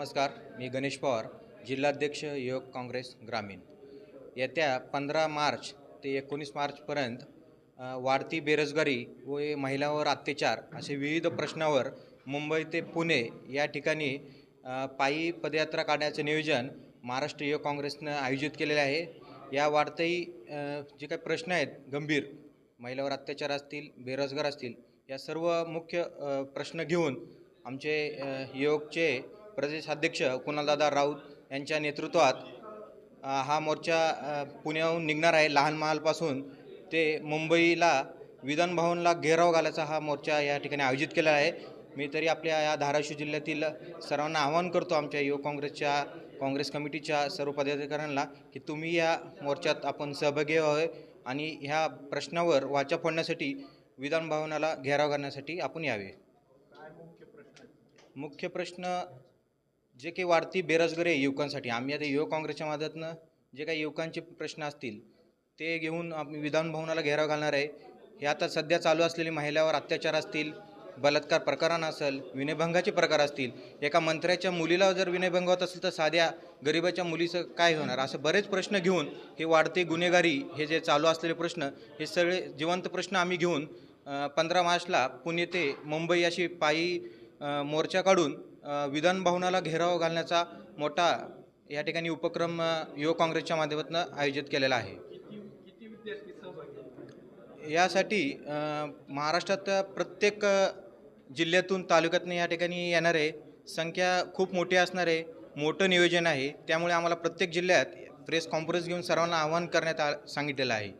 नमस्कार मी गणेश पवार जिल्हाध्यक्ष युवक काँग्रेस ग्रामीण. येत्या पंधरा मार्च ते एकोणीस मार्चपर्यंत वाढती बेरोजगारी व महिलांवर अत्याचार असे विविध प्रश्नावर मुंबई ते पुणे या ठिकाणी पायी पदयात्रा काढण्याचं नियोजन महाराष्ट्र युवक काँग्रेसनं आयोजित केलेले आहे. या वाढत्याही जे काही प्रश्न आहेत गंभीर महिलावर अत्याचार असतील बेरोजगार असतील या सर्व मुख्य प्रश्न घेऊन आमचे युवकचे प्रदेशाध्यक्ष कुणालदादा राऊत यांच्या नेतृत्वात हा मोर्चा पुण्याहून निघणार आहे लहान महालपासून. ते मुंबईला विधान भवनला घेराव घालायचा हा मोर्चा या ठिकाणी आयोजित केला आहे. मी तरी आपल्या या धाराशिव जिल्ह्यातील सर्वांना आवाहन करतो आमच्या युवक काँग्रेसच्या काँग्रेस कमिटीच्या सर्व पदाधिकाऱ्यांना की तुम्ही या मोर्चात आपण सहभागी व्हावे आणि ह्या प्रश्नावर वाचा फोडण्यासाठी विधान भवनाला घेराव घालण्यासाठी आपण यावे. मुख्य प्रश्न जे काही वाढती बेरोजगारी आहे युवकांसाठी आम्ही आता युवक काँग्रेसच्या मदतीनं जे काही युवकांचे प्रश्न असतील ते घेऊन आम्ही विधान भवनाला घेराव घालणार आहे. हे आता सध्या चालू असलेली महिलावर अत्याचार असतील बलात्कार प्रकरण असेल विनयभंगाचे प्रकार असतील एका मंत्र्याच्या मुलीला जर विनयभंग होत असेल तर साध्या गरिबाच्या मुलीचं काय होणार? असं बरेच प्रश्न घेऊन हे वाढते गुन्हेगारी हे जे चालू असलेले प्रश्न हे सगळे जिवंत प्रश्न आम्ही घेऊन पंधरा मार्चला पुणे ते मुंबई अशी पायी मोर्चा काढून विधान भवनाला घेराव घालण्याचा मोठा या ठिकाणी उपक्रम युवक काँग्रेसच्या माध्यमातून आयोजित केलेला आहे. यासाठी महाराष्ट्रात प्रत्येक जिल्ह्यातून तालुक्यातून या ठिकाणी येणारे संख्या खूप मोठी असणारे मोठं नियोजन आहे. त्यामुळे आम्हाला प्रत्येक जिल्ह्यात प्रेस कॉन्फरन्स घेऊन सर्वांना आवाहन करण्यात आ सांगितलेलं आहे.